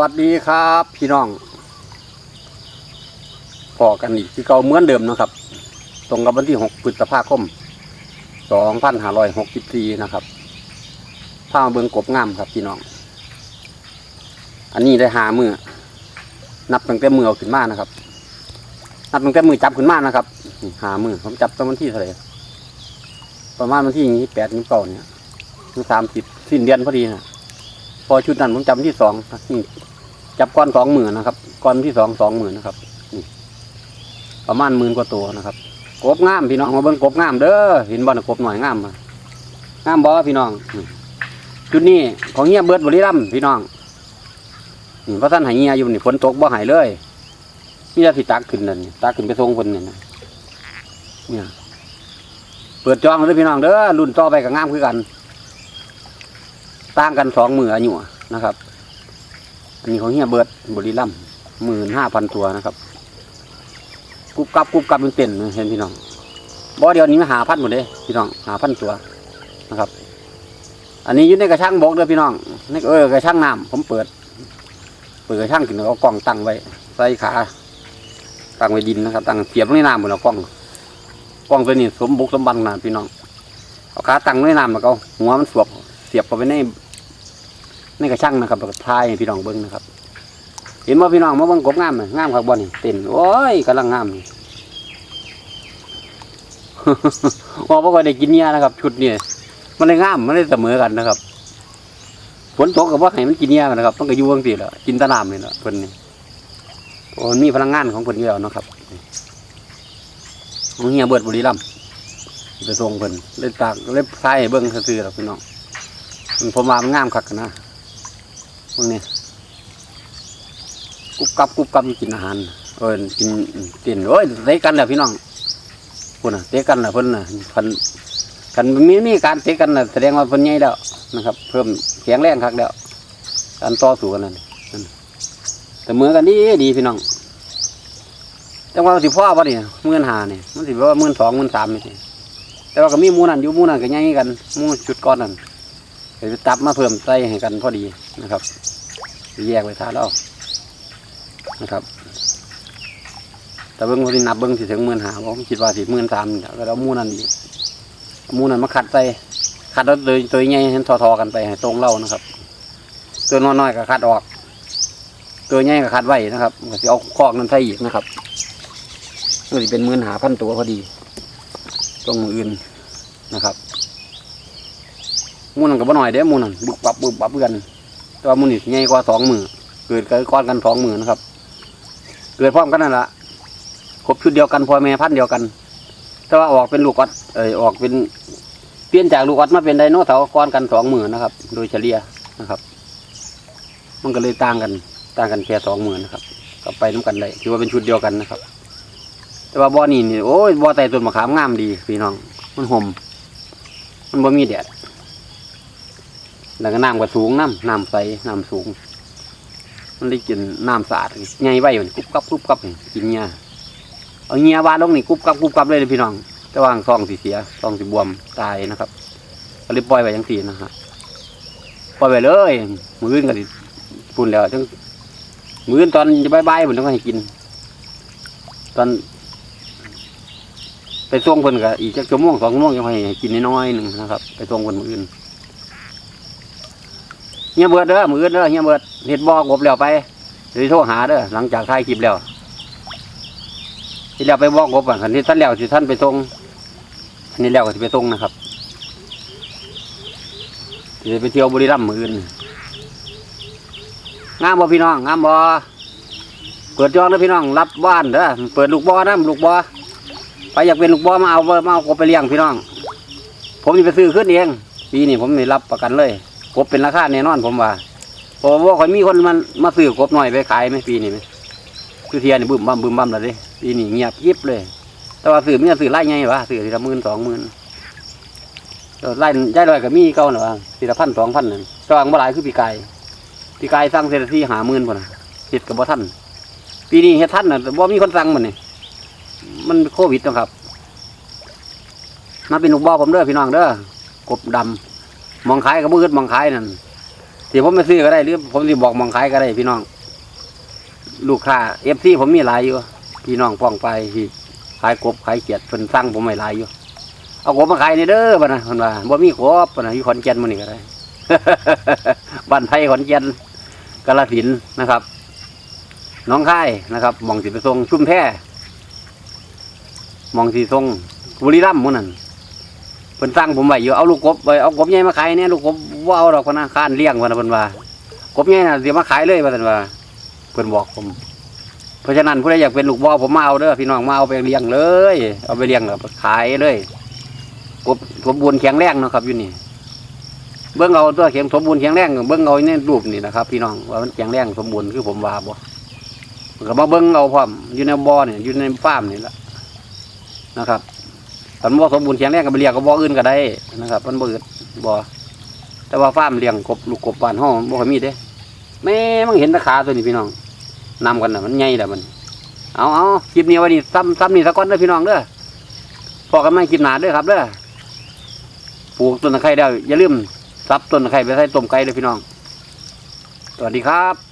วัสดีครับ พี่น้องพอกันอีกที่เก่าเหมือนเดิมนะครับ ตรงกับวันที่หกพฤษภาคมสองพันห้าร้อยหกปีนะครับผ้าเบิงกบงามครับพี่น้อง อันนี้ได้หามือนับตั้งแต่มือเอาขึ้นมานะครับ นับตั้งแต่มือจับขึ้นมานะครับ หามือผมจับตั้งวันที่เท่าไหร่ประมาณวันที่ยี่แปดยี่เก้าเนี่ยสามสิบสิ้นเดือนพอดีนะ พอชุดนั้นผมจำที่สองนี่จับก้อนสองหมื่นนะครับก้อนที่สองสองหมื่นนะครับนี่ประมาณหมื่นกว่าตัวนะครับกบงามพี่น้องมาเบิ่งกบงามเด้อเห็นบ่อนกบหน่อยงามมางามบ่พี่น้องชุดนี้ของเงียบเบิดบริรัมพี่น้องนี่เพราะท่านหายเงียอยู่นี่ฝนตกบ่หายเลยมีแต่สิตักขึ้นนั่นตักขึ้นไปทรงคนนี่นะเนี่ยเปิดจองเลยพี่น้องเด้อรุ่นต่อไปกับงามคือกัน ต่างกันสองมืออายุนะครับ อันนี้ของเฮียเบิร์ดบริลัมหมื่นห้าพันตัวนะครับกุบกับกุบกับเป็นเต็นเห็นพี่น้องบ่เดียวนี้มาหาพันหมดเลยพี่น้องหาพันตัวนะครับ อันนี้ยืนในกระช่างบกเด้อพี่น้องนี่เออกระช่างน้ำผมเปิด เปิดกระช่างขึ้นเอากล้องตั้งไว้ใส่ขาตั้งไว้ดินนะครับ ตั้งเสียบในน้ำบนเอากล้องกล้องตัวนี้สมบุกสมบันนะพี่น้องเอาขาตั้งไว้ในน้ำแล้วก็หัวมันสวบ สียบเข้าไปในในกระชังนะครับแล้วก็ทายให้พี่น้องเบิ้งนะครับ เห็นว่าพี่น้องมาเบิ้งกบงามไหมงามครับบ่นี่เต้นโอ้ยกำลังงามนี่ว่าพวกได้กินเนี้ยนะครับ ชุดนี้มันได้งามมันได้เสมอกันนะครับฝนตกกับว่าให้มันกินเนี้ยนะครับมันก็อยู่งทีแหละกินตะนามนี่แหละเพิ่นนี่โอ้มีพลังงานของเพิ่นอยู่แล้วเนาะครับของเฮียเบิดบุรีรัมย์ไปส่งเพิ่นเล่นตากเล่นทายให้เบิ้งซื่อๆหรอกพี่น้อง ผมว่ามันงามคักนะพวกนี้กุบกับกุบกับกินอาหารเออกินกินโอ้ยเตะกันแหละพี่น้องพูดนะเตะกันแหละเพิ่นนะพันกันมีมีการเตะกันนะแสดงว่าเพิ่นใหญ่แล้วนะครับ เพิ่มแข็งแรงคักแล้วการต่อสู้กันนั่นแต่มือกันดีดีพี่น้องจังว่าสิพ่อป่ะนี่มื่นหาเนี่ยมันสิว่ามื่นสองมื่นสามนี่แต่ว่าก็มีมูนั่นอยู่มูนั่นก็ใหญ่กันมูชุดก้อนนั่น ไปตับมาเพิ่มใส่ให้กันพอดีนะครับ แยกไปทานเอานะครับแต่เบิ้งคนที่นับเบิ้งสิถึงหมื่นหาผมคิดว่าสิหมื่นสามก็เอามูนั่นอีกมูนั่นมาขัดใส่ขัดแล้วตัวตัวใหญ่เห็นทอๆกันไปให้ตรงเล่านะครับ ตัวน้อยๆก็ขัดออก ตัวใหญ่ก็ขัดไว้นะครับก็สิเอาคอกนั้นใส่อีกนะครับก็สิเป็นหมื่นหาพันตัวพอดี ตรงอื่นนะครับ มูนันก็บ่หน่อยเด้มูนันบุกปับบุกปับกันแต่ว่ามูนี่ใหญ่กว่าสองมือเกิดกันก้อนกันสองมือนะครับ เกิดพร้อมกันนั่นแหละครบชุดเดียวกันพ่อแม่พันเดียวกัน แต่ว่าออกเป็นลูกออดเออออกเป็นเปลี่ยนจากลูกออดมาเป็นไดโนเสาร์ก้อนกันสองมือนะครับ โดยเฉลี่ยนะครับ มันก็เลยต่างกัน ต่างกันแค่สองมือนะครับก็ไปน้ากันได้ถือว่าเป็นชุดเดียวกันนะครับ แต่ว่าบ่อนี่นี่โอ้ยบ่อไต่ต้นมะขามงามดีพี่น้อง มันห่มมันบ่มีแดด แล้วก็น้ำก็สูงน้ำน้ำใสน้ำสูง มันได้กินน้ำสะอาดไงไว้มันกุบกับกุบกับกินเงี้ยเอาเงี้ยวานลงนี่กุบกับกุบกับเลยเลยพี่น้องแต่ว่างซองสีเสียซองสีบวมตายนะครับก็เลยปล่อยไว้ยังสีนะฮะปล่อยไว้เลยมืออื่นก็ดิปุ่นแล้วจังมืออื่นตอนจะบายๆผมต้องให้กิน ตอน ไปส่งเพิ่นก็อีกจักชั่วโมงสองชั่วโมงยังให้กินน้อยหนึ่งนะครับ ไปส่งเพิ่นมืออื่น เฮียเบิดเด้อมือเด้อเฮียเบิดเห็ดบอกบแล้วไปเดี๋ยวสิโทรหาเด้อหลังจากถ่ายคลิปแล้วที่แล้วไปบอกบอะคันที่ท่านแล้วที่ท่านไปส่งอันนี้แล้วก็จะไปส่งนะครับจะไปเที่ยวบุรีรัมย์มืออื่นงามบ่พี่น้องงามบ่เปิดจองเด้อพี่น้องรับบ้านเด้อเปิดลูกบ่อนะลูกบ่อไปอยากเป็นลูกบ่อมาเอาบอร์มาเอากบไปเลี้ยงพี่น้อง ผมจะไปซื้อขึ้นเองปีนี้ผมไม่รับประกันเลย กบเป็นราคาแน่นอนผมว่าเพราะว่าคนมีคนมันมาซื้อกบหน่อยไปขายไหมปีนี้ไหมคือเทียนี่บึ้มบั่มบึ้มบั่มเลยปีนี้เงียบยิบเลย แต่ว่าซื้อเมีแต่ซื้อไล่ไงวะซื้อทีละหมื่นสองหมื่นไล่ย้ายลอยกับมีเก่าหน่อยวะทีละพันสองพันนั่นสว่างบ่หลายคือปีกายปีกายสร้างเศรษฐีหาหมื่นพุ่นน่ะเฮ็ดกับบ่ท่านปีนี้เฮ็ดท่านน่ะบ่มีคนสั่งมันนี่มันโควิดนะครับมาเป็นลูกบ่อผมเด้อพี่น้องเด้อกบดำ มองขายกับมืดมองขายนั่นที่ผมไปซื้อก็ได้หรือผมสิบอกมองขายก็ได้พี่น้อง ลูกค้าเอฟซีผมมีหลายอยู่ พี่น้องป้องไปที่ขายกบขายเขียดเพิ่นสั่งผมไม่หลายอยู่ เอากบมาขายนี่เด้อบ่นะเพิ่นว่าบ่มีกบบ่นะอยู่ขอนแก่นมื้อนี้ก็ได้บ้านไทยขอนแก่นกาฬสินนะครับน้องค่ายนะครับมองสิไปส่งชุ่มแพหมองสิส่งบุรีรัมย์มื้อนั้น พิ่นสั่งผมไว้อยู่เอาลูกกบไปเอากบใหญ่มาขายเนี่ยลูกกบบ่าเอาดอกพะนะค้านเลี้ยงพะนะเพิ่นว่ากบใหญ่น่ะสิมาขายเลยว่าซั่นว่าเพิ่นบอกผม เพราะฉะนั้นผู้ใดอยากเป็นลูกบ่อผมมาเอาเด้อพี่น้องมาเอาไปเลี้ยงเลย เอาไปเลี้ยงแล้วขายเลยกบสมบูรณ์แข็งแรงนะครับอยู่นี่ เบิ้องเอาตัวเข็มสมบูรณ์แข็งแรงเบิ้องเอาในรูปนี่นะครับ พี่น้องว่ามันแข็งแรงสมบูรณ์คือผมว่าบ่มันก็มาเบิ้องเอาพร้อมอยู่ในบ่อนี่อยู่ในฟาร์มนี่แหละนะครับ มันบ่สมบูรณ์แข็งแรงก็ไปเลี้ยงกับบ่ออื่นก็ได้นะครับมันบ่อึดบ่แต่ว่าฟาร์มเลี้ยงกบลูกกบบ้านห้องบ่ค่อยมีเด้แม่มันเห็นตะขาตัวนี้พี่น้องนำกันน่ะมันใหญ่แหล้วมัน เอาเอาคลิปนี้ไว้นี่ซ้ำซ้ำนี่สักก้อนเด้อพี่น้องเด้อพอกันไม่คลิปหนาเด้อครับเด้อปลูกต้นตะไคร้แล้อย่าลืมซับต้นตะไข่ไปใส่ต้มไก่เลยพี่น้องสวัสดีครับ